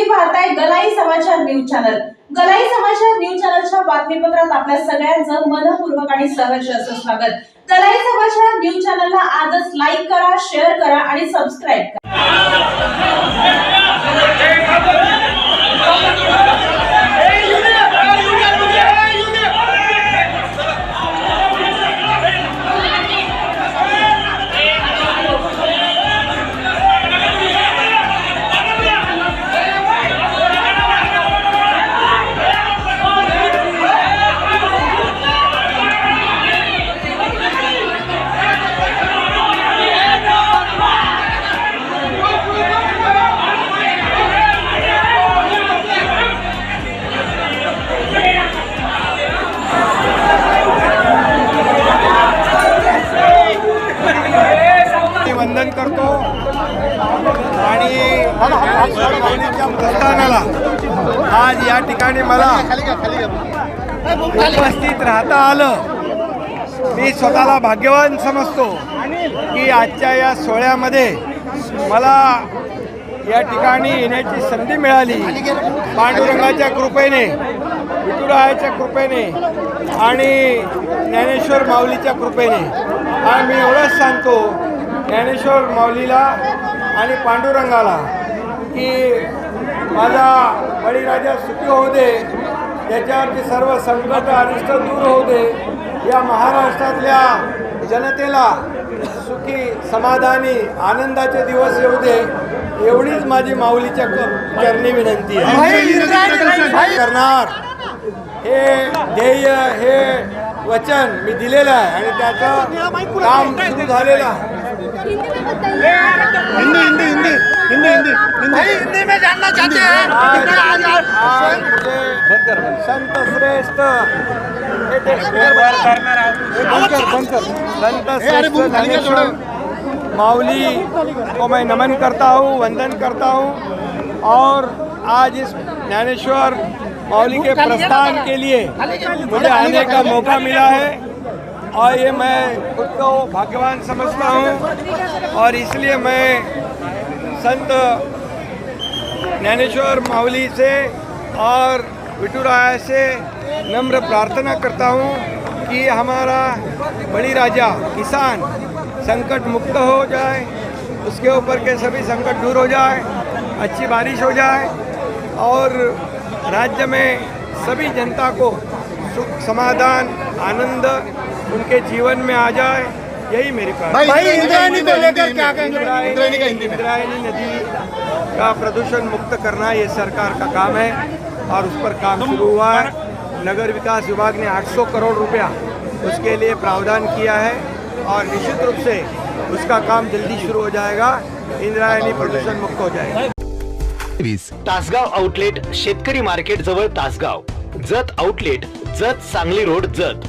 तुम्ही पाहताय गलाई समाचार न्यूज चॅनल. गलाई समाचार न्यूज चॅनलच्या बातमीपत्रात आपल्या सगळ्यांचं मनपूर्वक आणि सहर्ष असं स्वागत. गलाई समाचार न्यूज चॅनलला आजच लाईक करा शेअर करा आणि सबस्क्राईब करा. आवाहन करतो. आणि प्रस्थानाला आज या ठिकाणी मला उपस्थित राहता आलं. मी स्वतःला भाग्यवान समजतो की आजच्या या सोहळ्यामध्ये मला या ठिकाणी येण्याची संधी मिळाली. पांडुरंगाच्या कृपेने विठुरायाच्या कृपेने आणि ज्ञानेश्वर माऊलीच्या कृपेने. आणि मी एवढंच सांगतो ज्ञानेश्वर माऊलीला आणि पांडुरंगाला की माझा बळीराजा सुखी होऊ दे त्याच्यावरची सर्व संकट अनिष्ट दूर होऊ दे या महाराष्ट्रातल्या जनतेला सुखी समाधानी आनंदाचे दिवस येऊ दे एवढीच माझी माऊलीच्या चरणी विनंती आहे. करणार? हे ध्येय हे वचन मी दिलेलं आहे आणि त्याचं काम सुरू झालेलं आहे. हिंदी हिंदी हिंदी हिंदी हिंदी हिंदी। हिंदी में जानना चाहते हैं? आज आज मुझे संत श्रेष्ठ। संत श्रेष्ठ ज्ञानेश्वर माऊली को मैं नमन करता हूँ वंदन करता हूँ। और आज इस ज्ञानेश्वर माउली के प्रस्थान के लिए मुझे आने का मौका मिला है। और ये मैं खुद को भाग्यवान समझता हूँ और इसलिए मैं संत ज्ञानेश्वर माऊली से और विटुराया से नम्र प्रार्थना करता हूँ कि हमारा बड़ी राजा किसान संकट मुक्त हो जाए, उसके ऊपर के सभी संकट दूर हो जाए, अच्छी बारिश हो जाए और राज्य में सभी जनता को सुख, समाधान, आनंद उनके जीवन में आ जाए यही मेरी भाई इंद्रायणी को लेकर क्या कहेंगे? इंद्रायणी इंद्रायणी का हिंदी में। इंद्रायणी नदी का प्रदूषण मुक्त करना ये सरकार का काम है और उस पर काम शुरू हुआ है। नगर विकास विभाग ने 800 करोड़ रुपया उसके लिए प्रावधान किया है और निश्चित रूप से उसका काम जल्दी शुरू हो जाएगा। इंद्रायणी प्रदूषण मुक्त हो जाएगा। तासगाव आउटलेट शेतकरी मार्केट जवळ Tasgaon. Jath outlet Jath Sangli road Jath.